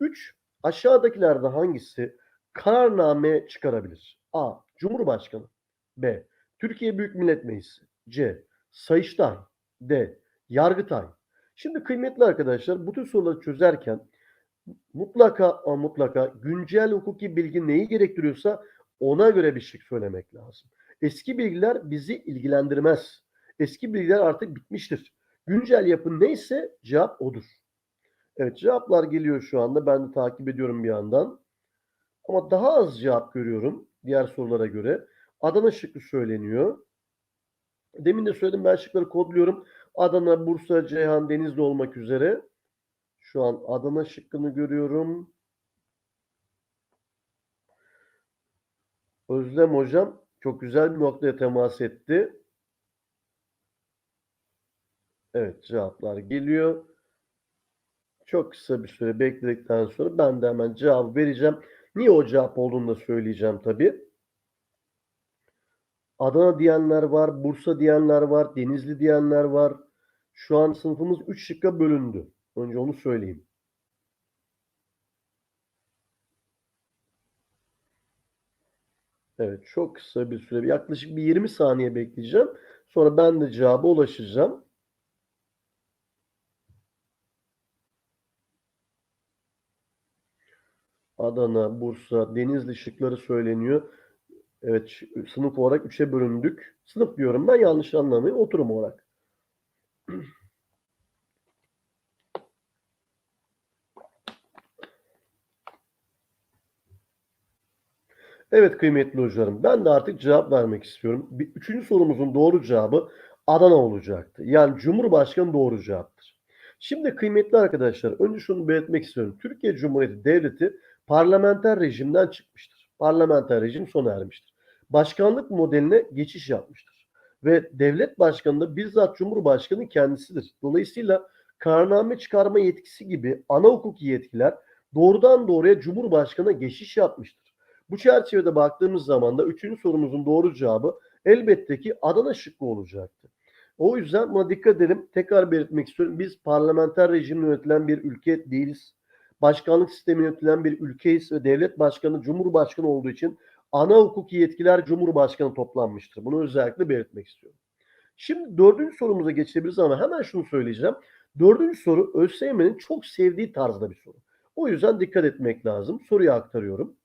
3. Aşağıdakilerden hangisi kararname çıkarabilir? A. Cumhurbaşkanı B. Türkiye Büyük Millet Meclisi C. Sayıştay D. Yargıtay. Şimdi kıymetli arkadaşlar bu tür soruları çözerken mutlaka mutlaka güncel hukuki bilgi neyi gerektiriyorsa ona göre bir şık söylemek lazım. Eski bilgiler bizi ilgilendirmez. Eski bilgiler artık bitmiştir. Güncel yapı neyse cevap odur. Evet cevaplar geliyor şu anda. Ben de takip ediyorum bir yandan. Ama daha az cevap görüyorum diğer sorulara göre. Adana şıkkı söyleniyor. Demin de söyledim ben şıkları kodluyorum. Adana, Bursa, Ceyhan, Denizli olmak üzere. Şu an Adana şıkkını görüyorum. Özlem hocam çok güzel bir noktaya temas etti. Evet cevaplar geliyor. Çok kısa bir süre bekledikten sonra ben de hemen cevap vereceğim. Niye o cevap olduğunu da söyleyeceğim tabii. Adana diyenler var, Bursa diyenler var, Denizli diyenler var. Şu an sınıfımız 3 şıkka bölündü. Önce onu söyleyeyim. Evet, çok kısa bir süre, yaklaşık bir 20 saniye bekleyeceğim. Sonra ben de cevaba ulaşacağım. Adana, Bursa, Denizli şıkları söyleniyor. Evet, sınıf olarak 3'e bölündük. Sınıf diyorum ben yanlış anlamayın. Oturum olarak. Evet kıymetli hocalarım ben de artık cevap vermek istiyorum. Bir, üçüncü sorumuzun doğru cevabı Adana olacaktı. Yani Cumhurbaşkanı doğru cevaptır. Şimdi kıymetli arkadaşlar önce şunu belirtmek istiyorum. Türkiye Cumhuriyeti Devleti parlamenter rejimden çıkmıştır. Parlamenter rejim sona ermiştir. Başkanlık modeline geçiş yapmıştır. Ve devlet başkanı da bizzat Cumhurbaşkanı kendisidir. Dolayısıyla kararname çıkarma yetkisi gibi ana hukuki yetkiler doğrudan doğruya Cumhurbaşkanı'na geçiş yapmıştır. Bu çerçevede baktığımız zaman da üçüncü sorumuzun doğru cevabı elbette ki Adana şıkkı olacaktı. O yüzden buna dikkat edelim. Tekrar belirtmek istiyorum. Biz parlamenter rejimle yönetilen bir ülke değiliz. Başkanlık sistemi yönetilen bir ülkeyiz ve devlet başkanı Cumhurbaşkanı olduğu için ana hukuki yetkiler Cumhurbaşkanı toplanmıştır. Bunu özellikle belirtmek istiyorum. Şimdi dördüncü sorumuza geçebiliriz ama hemen şunu söyleyeceğim. Dördüncü soru ÖSYM'nin çok sevdiği tarzda bir soru. O yüzden dikkat etmek lazım. Soruyu aktarıyorum.